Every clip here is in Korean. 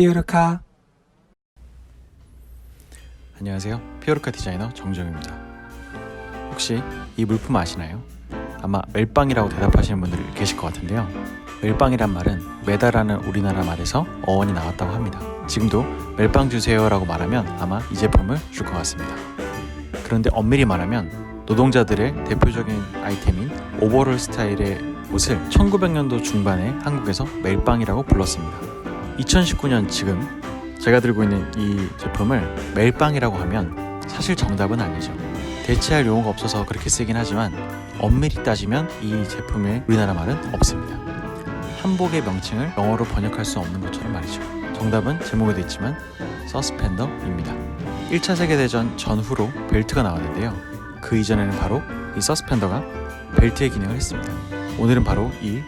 피어르카 안녕하세요. 피오르카 디자이너 정정입니다. 혹시 이 물품 아시나요? 아마 멜빵이라고 대답하시는 분들이 계실 것 같은데요. 멜빵이란 말은 메다라는 우리나라 말에서 어원이 나왔다고 합니다. 지금도 멜빵 주세요라고 말하면 아마 이 제품을 줄 것 같습니다. 그런데 엄밀히 말하면 노동자들의 대표적인 아이템인 오버롤 스타일의 옷을 1900년도 중반에 한국에서 멜빵이라고 불렀습니다. 2019년 지금 제가 들고 있는 이 제품을 멜빵이라고 하면 사실 정답은 아니죠. 대체할 용어가 없어서 그렇게 쓰긴 하지만 엄밀히 따지면 이 제품의 우리나라 말은 없습니다. 한복의 명칭을 영어로 번역할 수 없는 것처럼 말이죠. 정답은 제목에도 있지만 서스펜더입니다. 1차 세계대전 전후로 벨트가 나왔는데요. 그 이전에는 바로 이 서스펜더가 벨트의 기능을 했습니다. 오늘은 바로 이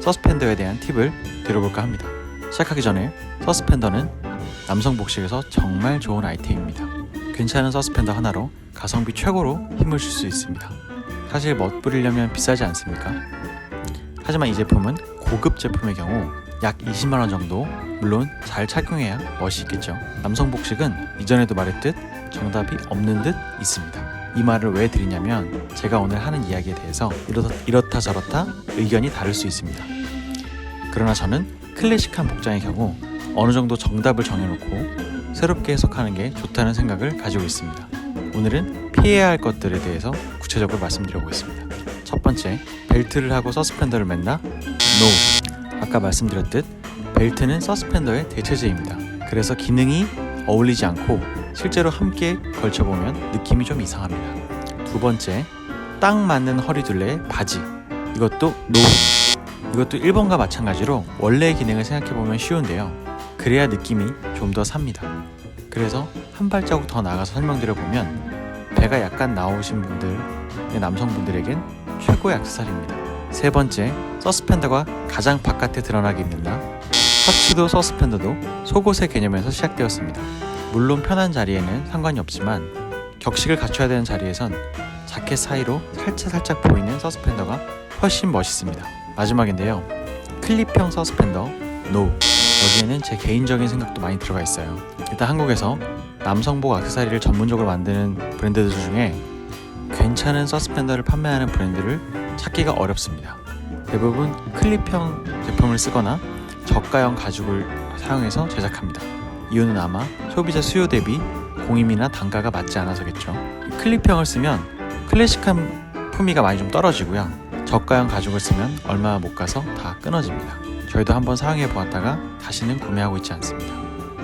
서스펜더에 대한 팁을 들어볼까 합니다. 시작하기 전에 서스펜더는 남성 복식에서 정말 좋은 아이템입니다. 괜찮은 서스펜더 하나로 가성비 최고로 힘을 줄 수 있습니다. 사실 멋부리려면 비싸지 않습니까? 하지만 이 제품은 고급 제품의 경우 약 20만원 정도 물론 잘 착용해야 멋이 있겠죠. 남성 복식은 이전에도 말했듯 정답이 없는 듯 있습니다. 이 말을 왜 드리냐면 제가 오늘 하는 이야기에 대해서 이렇다, 이렇다 저렇다 의견이 다를 수 있습니다. 그러나 저는 클래식한 복장의 경우 어느 정도 정답을 정해놓고 새롭게 해석하는 게 좋다는 생각을 가지고 있습니다. 오늘은 피해야 할 것들에 대해서 구체적으로 말씀드려보겠습니다. 첫 번째, 벨트를 하고 서스펜더를 맨다? NO. 아까 말씀드렸듯 벨트는 서스펜더의 대체제입니다. 그래서 기능이 어울리지 않고 실제로 함께 걸쳐보면 느낌이 좀 이상합니다. 두 번째, 딱 맞는 허리둘레의 바지. 이것도 NO. 이것도 1번과 마찬가지로 원래의 기능을 생각해보면 쉬운데요. 그래야 느낌이 좀 더 삽니다. 그래서 한 발자국 더 나가서 설명드려보면 배가 약간 나오신 분들의 남성분들에겐 최고의 액세서리입니다. 세 번째, 서스펜더가 가장 바깥에 드러나게 입는다. 셔츠도 서스펜더도 속옷의 개념에서 시작되었습니다. 물론 편한 자리에는 상관이 없지만 격식을 갖춰야 되는 자리에선 자켓 사이로 살짝 살짝 보이는 서스펜더가 훨씬 멋있습니다. 마지막인데요. 클립형 서스펜더 NO 여기에는 제 개인적인 생각도 많이 들어가 있어요. 일단 한국에서 남성복 액세서리를 전문적으로 만드는 브랜드들 중에 괜찮은 서스펜더를 판매하는 브랜드를 찾기가 어렵습니다. 대부분 클립형 제품을 쓰거나 저가형 가죽을 사용해서 제작합니다. 이유는 아마 소비자 수요 대비 공임이나 단가가 맞지 않아서겠죠. 클립형을 쓰면 클래식한 품위가 많이 좀 떨어지고요. 저가형 가죽을 쓰면 얼마 못 가서 다 끊어집니다. 저희도 한번 사용해 보았다가 다시는 구매하고 있지 않습니다.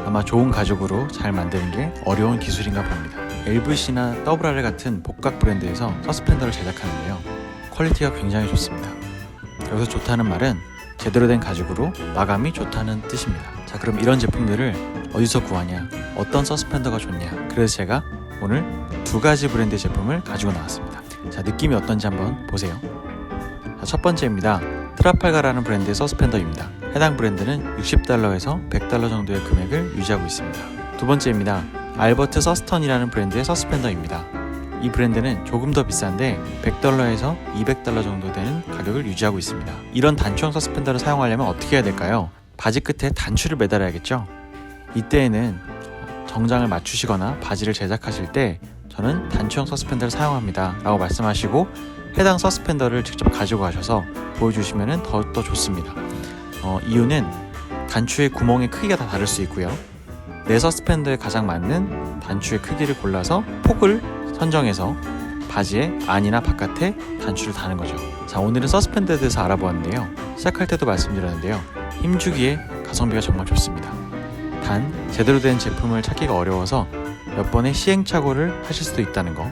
아마 좋은 가죽으로 잘 만드는 게 어려운 기술인가 봅니다. LVC나 WRL 같은 복각 브랜드에서 서스펜더를 제작하는데요. 퀄리티가 굉장히 좋습니다. 여기서 좋다는 말은 제대로 된 가죽으로 마감이 좋다는 뜻입니다. 자, 그럼 이런 제품들을 어디서 구하냐? 어떤 서스펜더가 좋냐? 그래서 제가 오늘 두 가지 브랜드 제품을 가지고 나왔습니다. 자, 느낌이 어떤지 한번 보세요. 자, 첫 번째입니다. 트라팔가라는 브랜드의 서스펜더입니다. 해당 브랜드는 60달러에서 100달러 정도의 금액을 유지하고 있습니다. 두 번째입니다. 알버트 서스턴이라는 브랜드의 서스펜더입니다. 이 브랜드는 조금 더 비싼데 100달러에서 200달러 정도 되는 가격을 유지하고 있습니다. 이런 단추형 서스펜더를 사용하려면 어떻게 해야 될까요? 바지 끝에 단추를 매달아야겠죠? 이때에는 정장을 맞추시거나 바지를 제작하실 때 저는 단추형 서스펜더를 사용합니다 라고 말씀하시고 해당 서스펜더를 직접 가지고 가셔서 보여주시면 더더 좋습니다. 어, 이유는 단추의 구멍의 크기가 다 다를 수 있고요. 내 서스펜더에 가장 맞는 단추의 크기를 골라서 폭을 선정해서 바지의 안이나 바깥에 단추를 다는 거죠. 자, 오늘은 서스펜더에 대해서 알아보았는데요. 시작할 때도 말씀드렸는데요. 힘주기에 가성비가 정말 좋습니다. 단, 제대로 된 제품을 찾기가 어려워서 몇 번의 시행착오를 하실 수도 있다는 거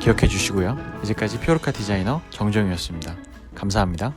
기억해 주시고요. 이제까지 피오르카 디자이너 정정이었습니다. 감사합니다.